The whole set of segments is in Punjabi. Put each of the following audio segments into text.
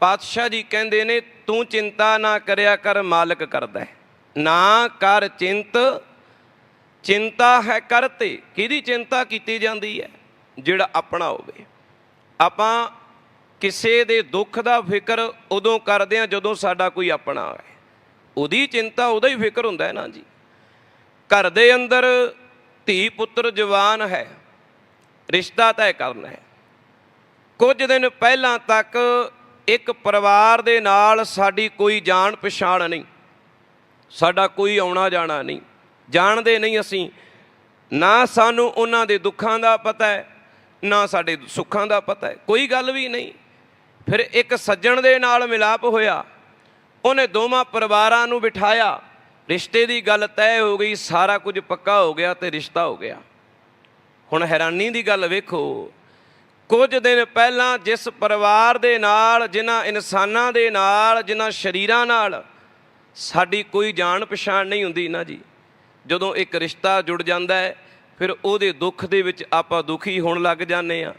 ਪਾਤਸ਼ਾਹ ਜੀ ਕਹਿੰਦੇ ਨੇ, ਤੂੰ ਚਿੰਤਾ ਨਾ ਕਰਿਆ ਕਰ, ਮਾਲਕ ਕਰਦਾ ਹੈ। ਨਾ ਕਰ ਚਿੰਤ, ਚਿੰਤਾ ਹੈ ਕਰਤੇ ਕਿਹਦੀ ਚਿੰਤਾ ਕੀਤੀ ਜਾਂਦੀ ਹੈ? ਜਿਹੜਾ ਆਪਣਾ ਹੋਵੇ। ਆਪਾਂ ਕਿਸੇ ਦੇ ਦੁੱਖ ਦਾ ਫਿਕਰ ਉਦੋਂ ਕਰਦੇ ਆ ਜਦੋਂ ਸਾਡਾ ਕੋਈ ਆਪਣਾ ਹੋਵੇ। ਉਹਦੀ ਚਿੰਤਾ, ਉਹਦਾ ਹੀ ਫਿਕਰ ਹੁੰਦਾ ਹੈ ਨਾ ਜੀ। ਘਰ ਦੇ ਅੰਦਰ ਧੀ ਪੁੱਤਰ ਜਵਾਨ ਹੈ, ਰਿਸ਼ਤਾ ਤੈਅ ਕਰਨਾ ਹੈ। ਕੁਝ ਦਿਨ ਪਹਿਲਾਂ ਤੱਕ ਇੱਕ ਪਰਿਵਾਰ ਦੇ ਨਾਲ ਸਾਡੀ ਕੋਈ ਜਾਣ ਪਛਾਣ ਨਹੀਂ। ਸਾਡਾ ਕੋਈ ਆਉਣਾ ਜਾਣਾ ਨਹੀਂ। ਜਾਣਦੇ ਨਹੀਂ ਅਸੀਂ। ਨਾ ਸਾਨੂੰ ਉਹਨਾਂ ਦੇ ਦੁੱਖਾਂ ਦਾ ਪਤਾ ਹੈ, ਨਾ ਸਾਡੇ ਸੁੱਖਾਂ ਦਾ ਪਤਾ ਹੈ। ਕੋਈ ਗੱਲ ਵੀ ਨਹੀਂ। ਫਿਰ ਇੱਕ ਸੱਜਣ ਦੇ ਨਾਲ ਮਿਲਾਪ ਹੋਇਆ। ਉਹਨੇ ਦੋਵਾਂ ਪਰਿਵਾਰਾਂ ਨੂੰ ਬਿਠਾਇਆ। ਰਿਸ਼ਤੇ ਦੀ ਗੱਲ ਤੈਅ ਹੋ ਗਈ, ਸਾਰਾ ਕੁਝ ਪੱਕਾ ਹੋ ਗਿਆ ਤੇ ਰਿਸ਼ਤਾ ਹੋ ਗਿਆ। ਹੁਣ ਹੈਰਾਨੀ ਦੀ ਗੱਲ ਵੇਖੋ ਕੁਝ ਦਿਨ ਪਹਿਲਾਂ ਜਿਸ ਪਰਿਵਾਰ ਦੇ ਨਾਲ, ਜਿਨ੍ਹਾਂ ਇਨਸਾਨਾਂ ਦੇ ਨਾਲ, ਜਿਨ੍ਹਾਂ ਸ਼ਰੀਰਾਂ ਨਾਲ, ਸਾਡੀ ਕੋਈ ਜਾਣ ਪਛਾਣ ਨਹੀਂ ਹੁੰਦੀ ਨਾ ਜੀ। ਜਦੋਂ ਇੱਕ ਰਿਸ਼ਤਾ ਜੁੜ ਜਾਂਦਾ ਹੈ, ਫਿਰ ਉਹਦੇ ਦੁੱਖ ਦੇ ਵਿੱਚ ਆਪਾਂ ਦੁਖੀ ਹੋਣ ਲੱਗ ਜਾਂਦੇ ਆ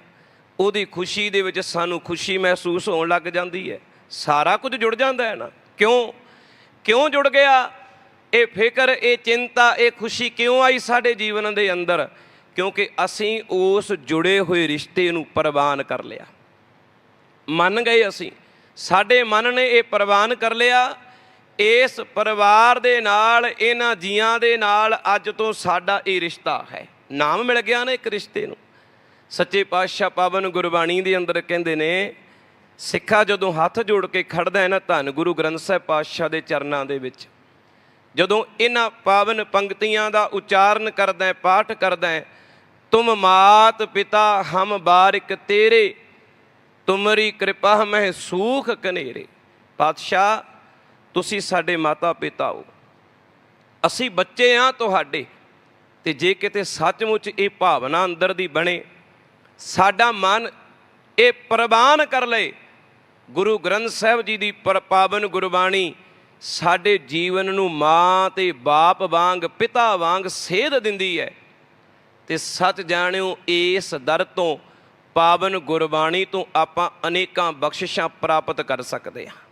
ਉਹਦੀ ਖੁਸ਼ੀ ਦੇ ਵਿੱਚ ਸਾਨੂੰ ਖੁਸ਼ੀ ਮਹਿਸੂਸ ਹੋਣ ਲੱਗ ਜਾਂਦੀ ਹੈ। ਸਾਰਾ ਕੁਝ ਜੁੜ ਜਾਂਦਾ ਹੈ ਨਾ। ਕਿਉਂ? ਕਿਉਂ ਜੁੜ ਗਿਆ? ਇਹ ਫਿਕਰ, ਇਹ ਚਿੰਤਾ, ਇਹ ਖੁਸ਼ੀ ਕਿਉਂ ਆਈ ਸਾਡੇ ਜੀਵਨ ਦੇ ਅੰਦਰ? ਕਿਉਂਕਿ ਅਸੀਂ ਉਸ ਜੁੜੇ ਹੋਏ ਰਿਸ਼ਤੇ ਨੂੰ ਪ੍ਰਵਾਨ ਕਰ ਲਿਆ। ਮੰਨ ਗਏ ਅਸੀਂ। ਸਾਡੇ ਮਨ ਨੇ ਇਹ ਪ੍ਰਵਾਨ ਕਰ ਲਿਆ। ਇਸ ਪਰਿਵਾਰ ਦੇ ਨਾਲ, ਇਹਨਾਂ ਜੀਆਂ ਦੇ ਨਾਲ ਅੱਜ ਤੋਂ ਸਾਡਾ ਇਹ ਰਿਸ਼ਤਾ ਹੈ। ਨਾਮ ਮਿਲ ਗਿਆ ਨਾ ਇੱਕ ਰਿਸ਼ਤੇ ਨੂੰ। ਸੱਚੇ ਪਾਤਸ਼ਾਹ ਪਾਵਨ ਗੁਰਬਾਣੀ ਦੇ ਅੰਦਰ ਕਹਿੰਦੇ ਨੇ, ਸਿੱਖਾ ਜਦੋਂ ਹੱਥ ਜੋੜ ਕੇ ਖੜਦਾ ਹੈ ਨਾ ਧੰਨ ਗੁਰੂ ਗ੍ਰੰਥ ਸਾਹਿਬ ਪਾਤਸ਼ਾਹ ਦੇ ਚਰਨਾਂ ਦੇ ਵਿੱਚ, ਜਦੋਂ ਇਹਨਾਂ ਪਾਵਨ ਪੰਕਤੀਆਂ ਦਾ ਉਚਾਰਨ ਕਰਦਾ ਹੈ, ਪਾਠ ਕਰਦਾ ਹੈ ਤੁਮ ਮਾਤ ਪਿਤਾ ਹਮ ਬਾਰਿਕ ਤੇਰੇ, ਤੁਮਰੀ ਕਿਰਪਾ ਮਹਿ ਸੂਖ ਕਨੇਰੇ। ਪਾਤਸ਼ਾਹ, ਤੁਸੀਂ ਸਾਡੇ ਮਾਤਾ ਪਿਤਾ ਹੋ। ਅਸੀਂ ਬੱਚੇ ਆ ਤੁਹਾਡੇ। ਤੇ ਜੇ ਕਿਤੇ ਸੱਚਮੁੱਚ ਇਹ ਭਾਵਨਾ ਅੰਦਰ ਦੀ ਬਣੇ, ਸਾਡਾ ਮਨ ਇਹ ਪ੍ਰਵਾਨ ਕਰ ਲਏ ਗੁਰੂ ਗ੍ਰੰਥ ਸਾਹਿਬ ਜੀ ਦੀ ਪਰ- ਪਾਵਨ ਗੁਰਬਾਣੀ, ਸਾਡੇ ਜੀਵਨ ਨੂੰ ਮਾਂ ਤੇ ਬਾਪ ਵਾਂਗ, ਪਿਤਾ ਵਾਂਗ ਸੇਧ ਦਿੰਦੀ ਹੈ। ਤੇ ਸੱਚ ਜਾਣਿਓ, ਇਸ ਦਰ ਤੋਂ ਪਾਵਨ ਗੁਰਬਾਣੀ ਤੋਂ ਆਪਾਂ ਅਨੇਕਾਂ ਬਖਸ਼ਿਸ਼ਾਂ ਪ੍ਰਾਪਤ ਕਰ ਸਕਦੇ ਹਾਂ।